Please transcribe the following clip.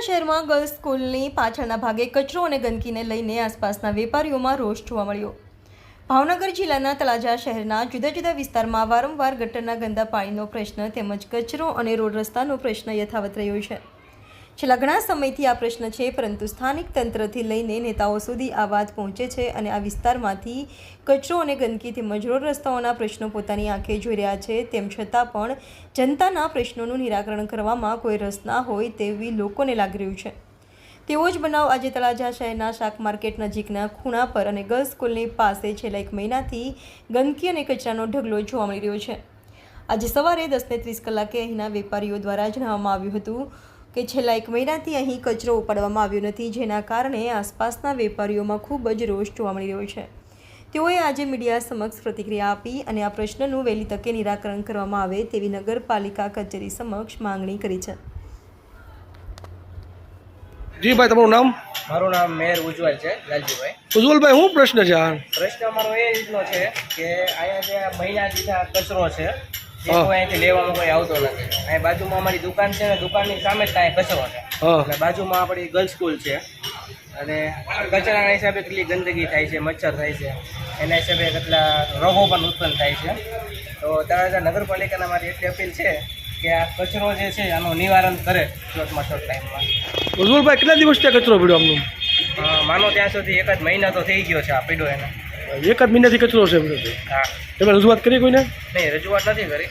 શહેરમાં ગર્લ્સ સ્કૂલની પાછળના ભાગે કચરો અને ગંદકીને લઈને આસપાસના વેપારીઓમાં રોષ જોવા મળ્યો. ભાવનગર જિલ્લાના તળાજા શહેરના જુદા જુદા વિસ્તારમાં વારંવાર ગટરના ગંદા પાણીનો પ્રશ્ન તેમજ કચરો અને રોડ રસ્તાનો પ્રશ્ન યથાવત રહ્યો છે. છેલ્લા ઘણા સમયથી આ પ્રશ્ન છે, પરંતુ સ્થાનિક તંત્રથી લઈને નેતાઓ સુધી આ વાત પહોંચે છે અને આ વિસ્તારમાંથી કચરો અને ગંદકી તેમજ રસ્તાઓના પ્રશ્નો પોતાની આંખે જોઈ રહ્યા છે. તેમ છતાં પણ જનતાના પ્રશ્નોનું નિરાકરણ કરવામાં કોઈ રસ ના હોય તેવી લોકોને લાગી રહ્યું છે. તેવો જ બનાવ આજે તળાજા શહેરના શાક માર્કેટ નજીકના ખૂણા પર અને ગર્લ્સ સ્કૂલની પાસે છેલ્લા એક મહિનાથી ગંદકી અને કચરાનો ઢગલો જોવા મળી રહ્યો છે. આજે સવારે દસને ત્રીસ કલાકે અહીંના વેપારીઓ દ્વારા જણાવવામાં આવ્યું હતું કે છેલ્લા એક મહિનાથી અહીં કચરો ઉપાડવામાં આવ્યો નથી જેના કારણે આસપાસના વેપારીઓમાં ખૂબ જ રોષ જોવા મળી રહ્યો છે. તેઓએ આજે મીડિયા સમક્ષ પ્રતિક્રિયા આપી અને આ પ્રશ્નનું વહેલી તકે નિરાકરણ કરવામાં આવે તેવી નગરપાલિકા કચેરી સમક્ષ માંગણી કરી છે. જી ભાઈ તમારું નામ? મારું નામ મેર ઉજ્જવલ છે લાલજીભાઈ. ઉજ્જવલભાઈ શું પ્રશ્ન છે પ્રશ્ન અમારો એ રીતનો છે કે અહીંયા જે મહિના દીઠા કચરો છે હા. કોઈ અહીંથી લેવામાં કોઈ આવતો નથી. અહીં બાજુમાં અમારી દુકાન છે ને દુકાનની સામે જ ત્યાં કચરો છે. હા. બાજુમાં આપણી ગર્લ્સ સ્કૂલ છે. અને કચરાના હિસાબે કેટલી ગંદકી થાય છે મચ્છર થાય છે. એના હિસાબે કેટલા રોગો પણ ઉત્પન્ન થાય છે. તો તળાજા નગરપાલિકાના મારી એટલી અપીલ છે કે આ કચરો જે છે આનું નિવારણ કરે શોર્ટમાં શોર્ટ ટાઈમમાં. કેટલા દિવસ ત્યાં કચરો પડ્યો આમનું? માનો ત્યાં સુધી એક જ મહિના તો થઈ ગયો છે આ પીડો એને. એક જ મહિનાથી કચરો છે હા. તમે રજૂઆત કરી કોઈને? નહીં રજૂઆત નથી કરી.